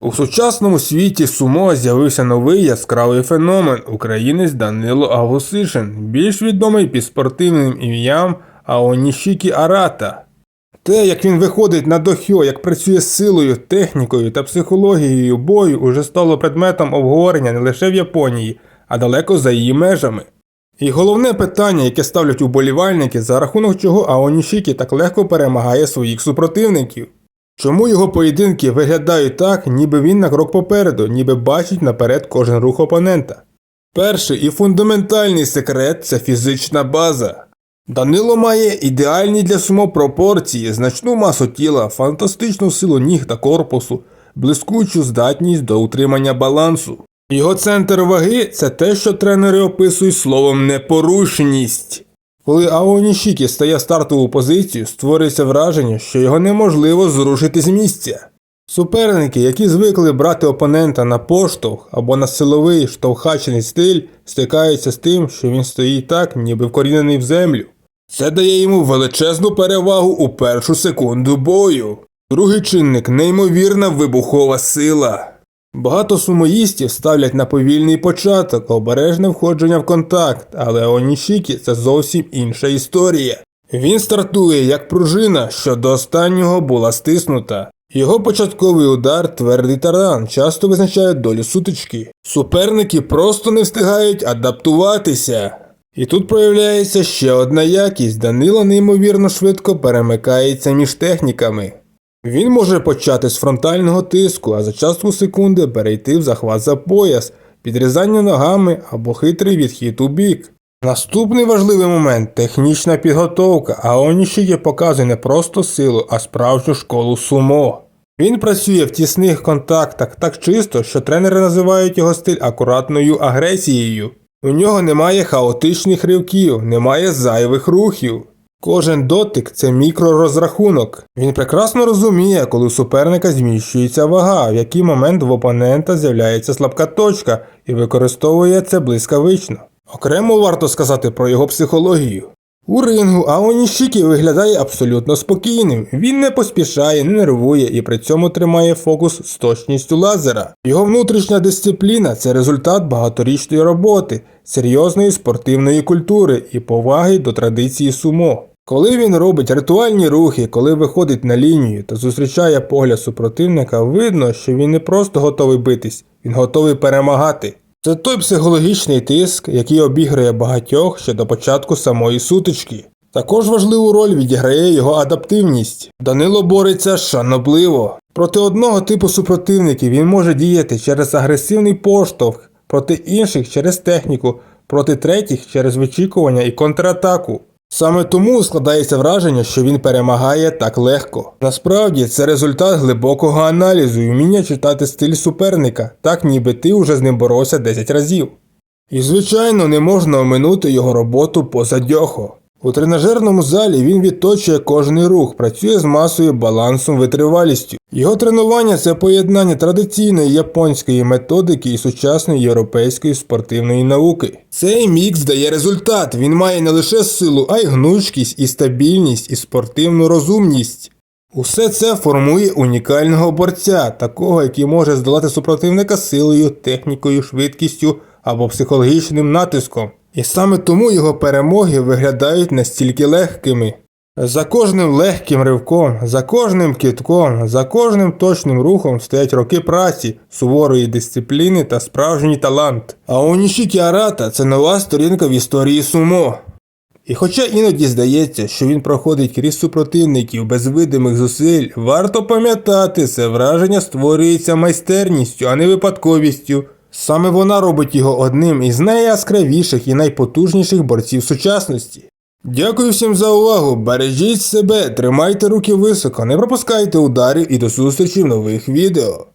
У сучасному світі сумо з'явився новий яскравий феномен українець Данило Агусишин, більш відомий під спортивним ім'ям Аонішікі Арата. Те, як він виходить на дохьо, як працює з силою, технікою та психологією бою, уже стало предметом обговорення не лише в Японії, а далеко за її межами. І головне питання, яке ставлять уболівальники, за рахунок чого Аонішікі так легко перемагає своїх супротивників. Чому його поєдинки виглядають так, ніби він на крок попереду, ніби бачить наперед кожен рух опонента? Перший і фундаментальний секрет це фізична база. Данило має ідеальні для сумо пропорції, значну масу тіла, фантастичну силу ніг та корпусу, блискучу здатність до утримання балансу. Його центр ваги це те, що тренери описують словом непорушність. Коли Аонішікі стає стартову позицію, створюється враження, що його неможливо зрушити з місця. Суперники, які звикли брати опонента на поштовх або на силовий штовхачний стиль, стикаються з тим, що він стоїть так, ніби вкорінений в землю. Це дає йому величезну перевагу у першу секунду бою. Другий чинник неймовірна вибухова сила. Багато сумоїстів ставлять на повільний початок, обережне входження в контакт, але Онішікі це зовсім інша історія. Він стартує як пружина, що до останнього була стиснута. Його початковий удар твердий таран часто визначає долю сутички. Суперники просто не встигають адаптуватися. І тут проявляється ще одна якість Данило неймовірно швидко перемикається між техніками. Він може почати з фронтального тиску, а за частку секунди перейти в захват за пояс, підрізання ногами або хитрий відхід у бік. Наступний важливий момент технічна підготовка, а Онішіє показує не просто силу, а справжню школу сумо. Він працює в тісних контактах так чисто, що тренери називають його стиль акуратною агресією. У нього немає хаотичних ривків, немає зайвих рухів. Кожен дотик це мікророзрахунок. Він прекрасно розуміє, коли у суперника зміщується вага, в який момент в опонента з'являється слабка точка і використовує це блискавично. Окремо варто сказати про його психологію. У рингу Аонішікі виглядає абсолютно спокійним. Він не поспішає, не нервує і при цьому тримає фокус з точністю лазера. Його внутрішня дисципліна це результат багаторічної роботи, серйозної спортивної культури і поваги до традиції сумо. Коли він робить ритуальні рухи, коли виходить на лінію та зустрічає погляд супротивника, видно, що він не просто готовий битись, він готовий перемагати. Це той психологічний тиск, який обіграє багатьох ще до початку самої сутички. Також важливу роль відіграє його адаптивність. Данило бореться шанобливо. Проти одного типу супротивників він може діяти через агресивний поштовх, проти інших через техніку, проти третіх через вичікування і контратаку. Саме тому складається враження, що він перемагає так легко. Насправді це результат глибокого аналізу і вміння читати стиль суперника, так ніби ти вже з ним боровся 10 разів. І, звичайно, не можна оминути його роботу поза дьохо. У тренажерному залі він відточує кожний рух, працює з масою, балансом, витривалістю. Його тренування це поєднання традиційної японської методики і сучасної європейської спортивної науки. Цей мікс дає результат. Він має не лише силу, а й гнучкість, і стабільність, і спортивну розумність. Усе це формує унікального борця, такого, який може здолати супротивника силою, технікою, швидкістю або психологічним натиском. І саме тому його перемоги виглядають настільки легкими. За кожним легким ривком, за кожним китком, за кожним точним рухом стоять роки праці, суворої дисципліни та справжній талант. А Онішікі Арата це нова сторінка в історії сумо. І хоча іноді здається, що він проходить крізь супротивників без видимих зусиль, варто пам'ятати, це враження створюється майстерністю, а не випадковістю. Саме вона робить його одним із найяскравіших і найпотужніших борців сучасності. Дякую всім за увагу, бережіть себе, тримайте руки високо, не пропускайте ударів і до зустрічі в нових відео.